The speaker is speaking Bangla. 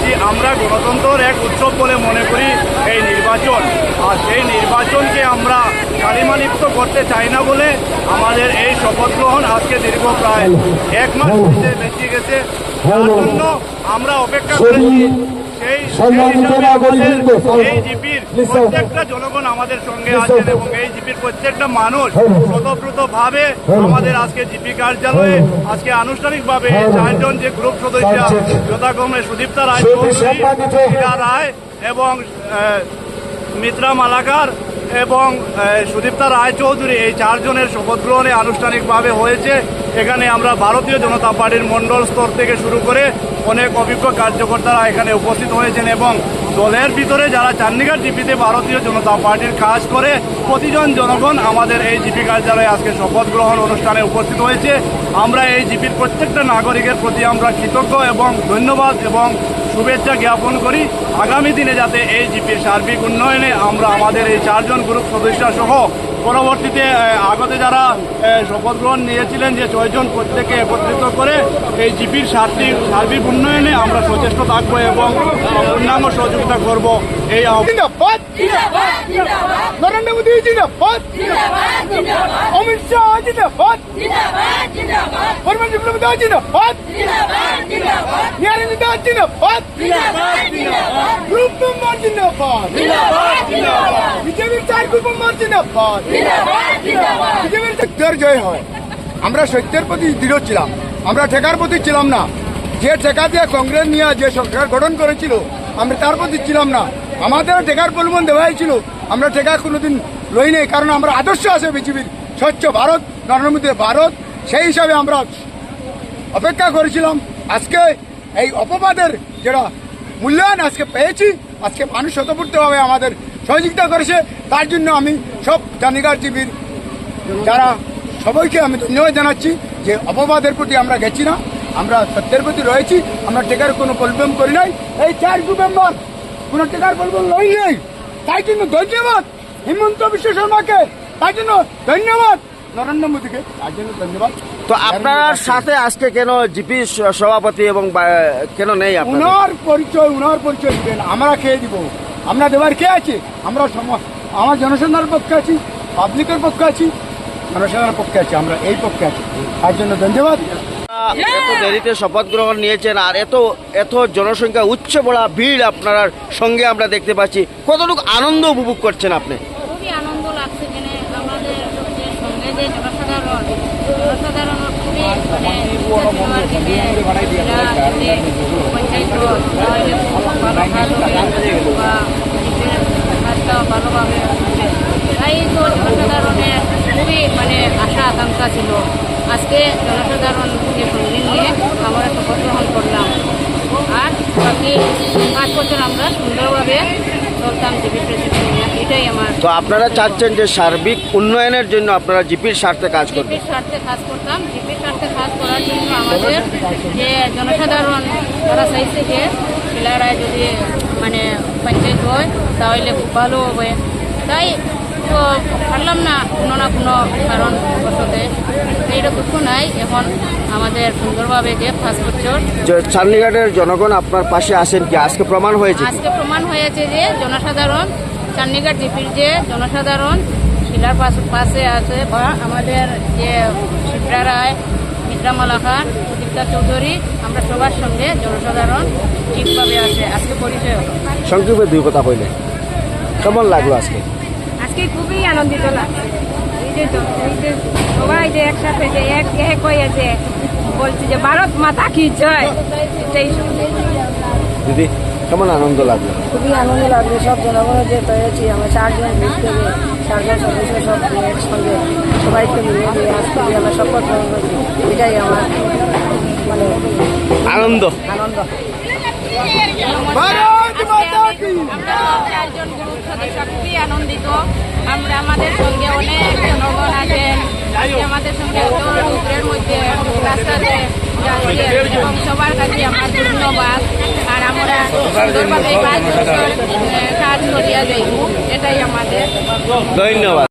করেছি আমরা গণতন্ত্রের এক উৎসব বলে মনে করি এই নির্বাচন? আর সেই নির্বাচনকে আমরা কালিমালিপ্ত করতে চাই না বলে আমাদের এই শপথ গ্রহণ আজকে দীর্ঘ প্রায় এক মাস বেঁচে গেছে। তার জন্য আমরা অপেক্ষা করেছি। সেই সেই হিসাবে আমাদের এই জিপির প্রত্যেকটা জনগণ আমাদের সঙ্গে আছেন এবং এই জিপির প্রত্যেকটা মানুষ স্বতঃপ্রত আমাদের আজকে জিপি কার্যালয়ে আজকে আনুষ্ঠানিকভাবে চারজন যে গ্রুপ সদস্য যথাক্রমে সুদীপ্তা রায় রায় এবং মিত্রা মালাকার এবং সুদীপ্তা রায় চৌধুরী এই চারজনের শপথ গ্রহণে আনুষ্ঠানিকভাবে হয়েছে। এখানে আমরা ভারতীয় জনতা পার্টির মণ্ডল স্তর থেকে শুরু করে অনেক অভিজ্ঞ কার্যকর্তারা এখানে উপস্থিত হয়েছেন এবং দলের ভিতরে যারা চান্দিঘাট জিপিতে ভারতীয় জনতা পার্টির কাজ করে, প্রতিজন জনগণ আমাদের এই জিপি কার্যালয়ে আজকে শপথ গ্রহণ অনুষ্ঠানে উপস্থিত হয়েছে। আমরা এই জিপির প্রত্যেকটা নাগরিকের প্রতি আমরা কৃতজ্ঞ এবং ধন্যবাদ এবং শুভেচ্ছা জ্ঞাপন করি। আগামী দিনে যাতে এই জিপির সার্বিক উন্নয়নে আমরা আমাদের এই চারজন গ্রুপ সদস্য সহ পরবর্তীতে আগতে যারা শপথ গ্রহণ নিয়েছিলেন যে ছয়জন প্রত্যেকে একত্রিত করে এই জিপির সার্বিক সার্বিক উন্নয়নে আমরা সচেষ্ট থাকব এবং অন্যান্য সহযোগিতা করব এই নরেন্দ্র মোদী জিন্দাবাদ। অমিত শাহ জিন্দাবাদ। জিন্দাবাদ জিন্দাবাদ। গ্রুপ মেম্বার জিন্দাবাদ বিজেপির চার গ্রুপ মেম্বার জিন্দাবাদ বিজেপির সত্যের জয় হয়। আমরা সত্যের প্রতি দৃঢ় ছিলাম। আমরা ঠেকার প্রতি ছিলাম না। যে ঠেকা দিয়ে কংগ্রেস নিয়ে যে সরকার গঠন করেছিল আমরা তার প্রতি ছিলাম না। আমাদের ঠেকার পরিমাণ দেওয়া হয়েছিল আমরা ঠেকা কোনোদিন লই নেই কারণ আমরা আদর্শ আছে বিজেপির স্বচ্ছ ভারত নরেন্দ্র ভারত সেই হিসাবে আমরা অপেক্ষা করেছিলাম। আজকে এই অপবাদের যেটা মূল্যায়ন আজকে পেয়েছি। আজকে মানুষ স্বতঃপূর্তভাবে আমাদের সহযোগিতা করেছে। তার জন্য আমি সব চান্দিগার জীবীর যারা সবাইকে আমি ধন্যবাদ জানাচ্ছি যে অপবাদের প্রতি আমরা গেছি না। আমরা সত্যের প্রতি রয়েছি। আমরা টেকার কোনো প্রবলেম করি নাই। এই চার মেম্বার কোনো টেকার প্রবলেম লই নেই। তাই জন্য ধন্যবাদ। হিমন্ত বিশ্ব শর্মাকে তাই জন্য ধন্যবাদ। নরেন্দ্র মোদীকে তার জন্য ধন্যবাদ। তো আপনার সাথে আজকে কেন জিপি সভাপতি এবং কেন নেই আপনার উনার পরিচয় উনার পরিচয় দিবেন। আমরা খেয়ে দিব। আমরা দেবার কে আছে? আমরা আমার জনসাধারণের পক্ষে আছি পাবলিকের পক্ষে আছি জনসাধারণের পক্ষে আছি আমরা এই পক্ষে আছি। তার জন্য ধন্যবাদ। এত দেরিতে শপথ গ্রহণ নিয়েছেন আর এত এত জনসংখ্যা উচ্চ বড়া ভিড় আপনার সঙ্গে আমরা দেখতে পাচ্ছি। কতটুকু আনন্দ উপভোগ করছেন আপনি খুবই আনন্দ লাগছে এখানে আমাদের যে সঙ্গে যে জনসাধারণ জনসাধারণ খুবই মানে দেওয়ার জন্যে এরা যাতে পঞ্চায়েত তাহলে খুব ভালো ভালো বা নিজের কাজটা ভালোভাবে হবে। তাই তো জনসাধারণের খুবই মানে আশা আকাঙ্ক্ষা ছিল আজকে তো আপনারা চাচ্ছেন যে সার্বিক উন্নয়নের জন্য আপনারা জিপির স্বার্থে কাজ করবেন? জিপির স্বার্থে কাজ করতাম। জিপির স্বার্থে কাজ করার জন্য আমাদের যে জনসাধারণ তারা চাইছে যে শিলারায় যদি মানে পঞ্চায়েত হয় তাহলে খুব ভালো হবে। তাই তো পারলাম না কোনো না কোনো কারণ বসতে। এইটা দুঃখ নাই। এখন আমাদের সুন্দরভাবে যে পাঁচ বছর চান্দিঘাটের জনগণ আপনার পাশে আসেন কি? আজকে প্রমাণ হয়েছে আজকে প্রমাণ হয়েছে যে জনসাধারণ চান্ডিগড় জিপির যে জনসাধারণ শিলার পাশ পাশে আছে বা আমাদের যে শিবরা রায় মিত্রা মালাকার সুদীপ্তা চৌধুরী আমরা সবার সঙ্গে জনসাধারণ ঠিকভাবে আছে। আজকে পরিচয় হলো। সংক্ষেপে দুই কথা কইলে কেমন লাগল আজকে? আজকে খুবই আনন্দিত লাগছে। এই যে তো- এই যে সবাই যে একসাথে যে এক এক হয়ে যে বলছে যে ভারত মাতা কি জয়? এটাই শুনছি। দিদি কেমন আনন্দ লাগল? খুবই আনন্দ লাগল সব জনগণের যে পেয়েছি আমরা চারজন গ্রুপ থেকে চারজন সদস্য সব একসঙ্গে সবাইকে মিলে নিয়ে আজকে যে আমরা শপথ গ্রহণ করছি এটাই আমার মানে আনন্দ। আনন্দ। চারজন গ্রুপ সদস্য খুবই আনন্দিত। আমরা আমাদের সঙ্গে অনেক জনগণ আছেন আমাদের সঙ্গে রৌদ্রের মধ্যে রাস্তাতে যাচ্ছে এবং সবার কাছে আমার ধন্যবাদ। ধন্যবাদ